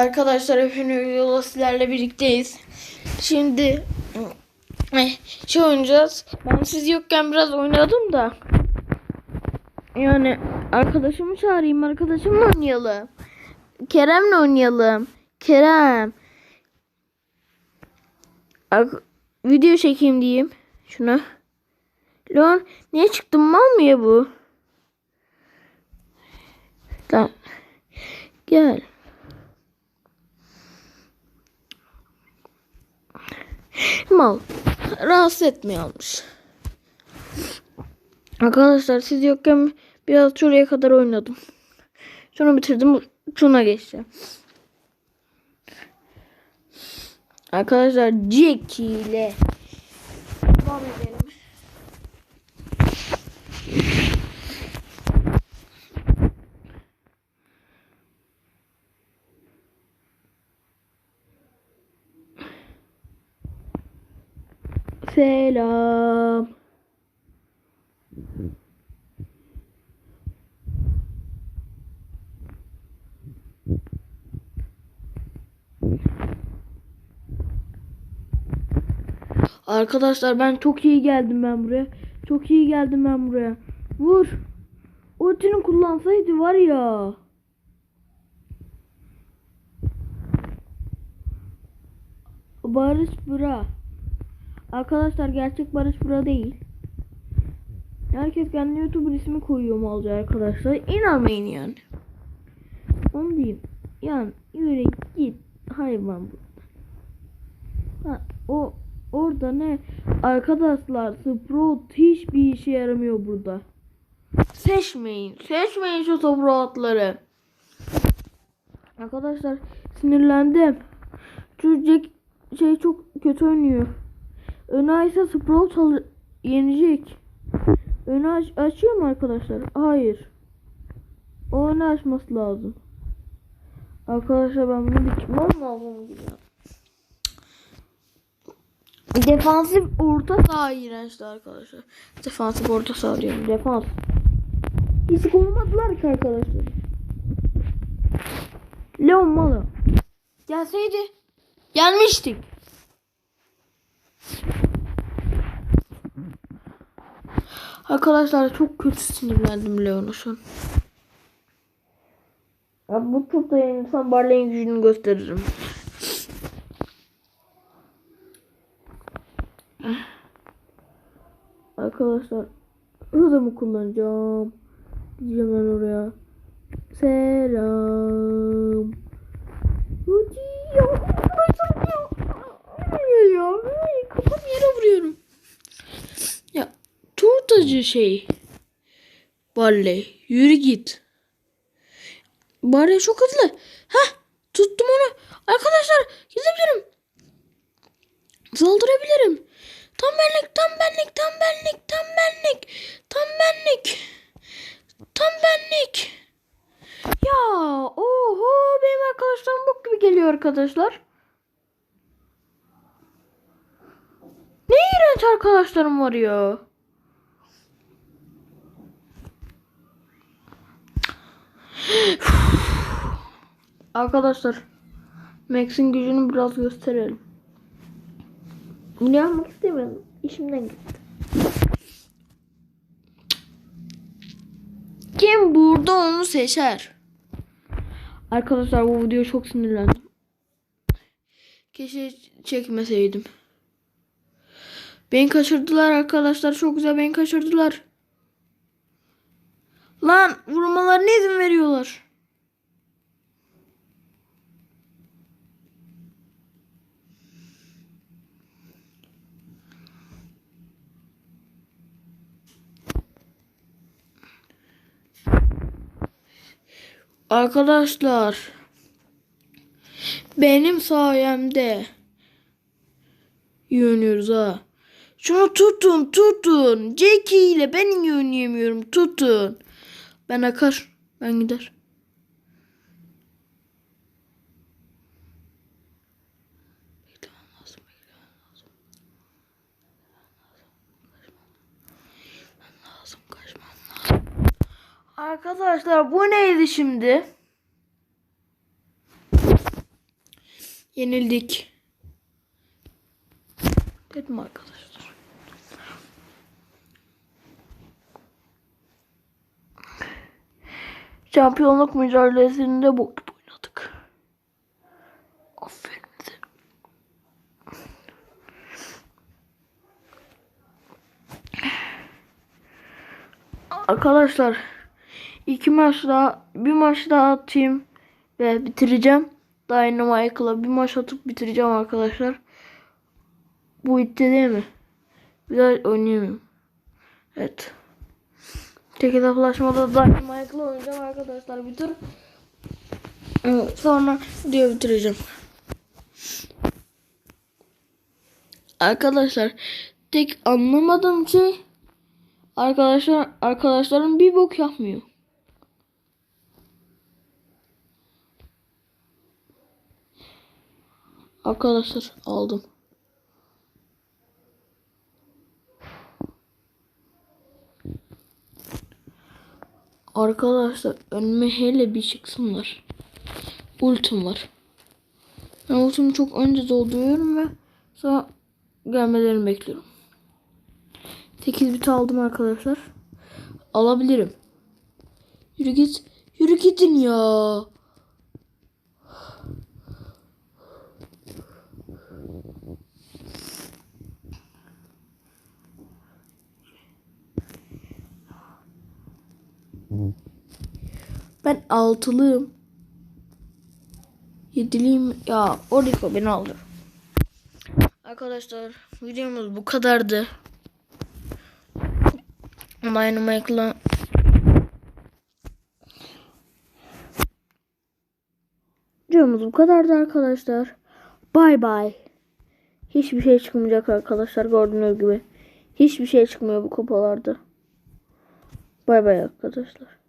Arkadaşlar hepiniz yola sizlerle birlikteyiz. Şimdi eh, şey oynayacağız. Ben siz yokken biraz oynadım da. Yani arkadaşımı çağırayım. Arkadaşımla oynayalım. Kerem'le oynayalım. Kerem. Ar- video çekeyim diyeyim. Şuna. Lan niye çıktın mal mı ya bu? Lan. Gel. Mal. Rahatsız etmiyormuş. Arkadaşlar siz yokken biraz şuraya kadar oynadım. Sonra bitirdim. Şuna geçeceğim. Arkadaşlar Jackie ile devam. Selam. Arkadaşlar ben çok iyi geldim ben buraya. Çok iyi geldim ben buraya. Vur. Ultini kullansaydı var ya. Barış Bura. Arkadaşlar gerçek Barış Bura değil. Herkes kendi YouTuber ismi koyuyor mu olacak arkadaşlar? İnanmayın yani. Onu diyeyim. Yani yürü git hayvan bu. Ha, o orada ne? Arkadaşlar Sprout hiçbir işe yaramıyor burada. Seçmeyin. Seçmeyin şu Sprout'ları. Arkadaşlar sinirlendim. Çocuk şey çok kötü oynuyor. Öne ise Sprout yenecek. Önü aç açıyor mu arkadaşlar? Hayır. O önü açması lazım. Arkadaşlar ben bunu bitirmem lazım gibi. Defansif orta saha iğrençti arkadaşlar. Defansif orta saha diyorum. Defans. Hiç koymadılar ki arkadaşlar. Leon Malo. Gelseydi. Gelmiştik. Arkadaşlar çok kötü sinirlendim an. Ya bu topta yenilsem Barley'in gücünü gösteririm. Arkadaşlar hızımı kullanacağım. Gideceğim ben oraya. Selam. Hadi ya. Arkadaşlar ya. Ay ya. Ay, kafam yere vuruyorum. Ya turtacı şey. Barley. Yürü git. Barley çok hızlı. Heh. Tuttum onu. Arkadaşlar gidebilirim. Saldırabilirim. Tam benlik, tam benlik, tam benlik, tam benlik, tam benlik, tam benlik. Ya oho benim arkadaşlarım bok gibi geliyor arkadaşlar. Ne iğrenç arkadaşlarım var ya. Arkadaşlar Max'in gücünü biraz gösterelim. Bunu yapmak istemiyorum. İşimden gitti. Kim burada onu seçer? Arkadaşlar bu videoya çok sinirlendim. Keşke çekmeseydim. Beni kaçırdılar arkadaşlar. Çok güzel beni kaçırdılar. Lan vurmalarına izin veriyorlar. Arkadaşlar benim sayemde yönüyoruz ha. Şunu tutun tutun. Jackie ile ben iyi oynayamıyorum. Tutun. Ben akar. Ben gider. Beklemem lazım, beklemem lazım. Kaçmam lazım, kaçmam lazım. Arkadaşlar bu neydi şimdi? Yenildik. Dedim arkadaşlar. Şampiyonluk mücadelesinde gibi oynadık. Aferin bize. Arkadaşlar iki maç daha bir maç daha atayım ve bitireceğim. Dynamite'la bir maç atıp bitireceğim arkadaşlar. Bu bitti değil mi? Daha oynayamıyorum. Evet. Tek hesaplaşmada Dynamite'la oynayacağım arkadaşlar bir tur. Sonra video bitireceğim. Arkadaşlar tek anlamadığım şey arkadaşlar arkadaşlarım bir bok yapmıyor. Arkadaşlar aldım. Arkadaşlar önüme hele bir çıksınlar. Ultim var. Ben ultimi çok önce dolduruyorum ve sonra gelmelerini bekliyorum. 8 bit aldım arkadaşlar. Alabilirim. Yürü git. Yürü gidin ya. Ben altılıyım. Yediliyim. Ya Oriko beni aldı. Arkadaşlar videomuz bu kadardı. Dynamite'la Videomuz bu kadardı arkadaşlar. Bay bay. Hiçbir şey çıkmayacak arkadaşlar gördüğünüz gibi. Hiçbir şey çıkmıyor bu kupalarda. Bay bay arkadaşlar.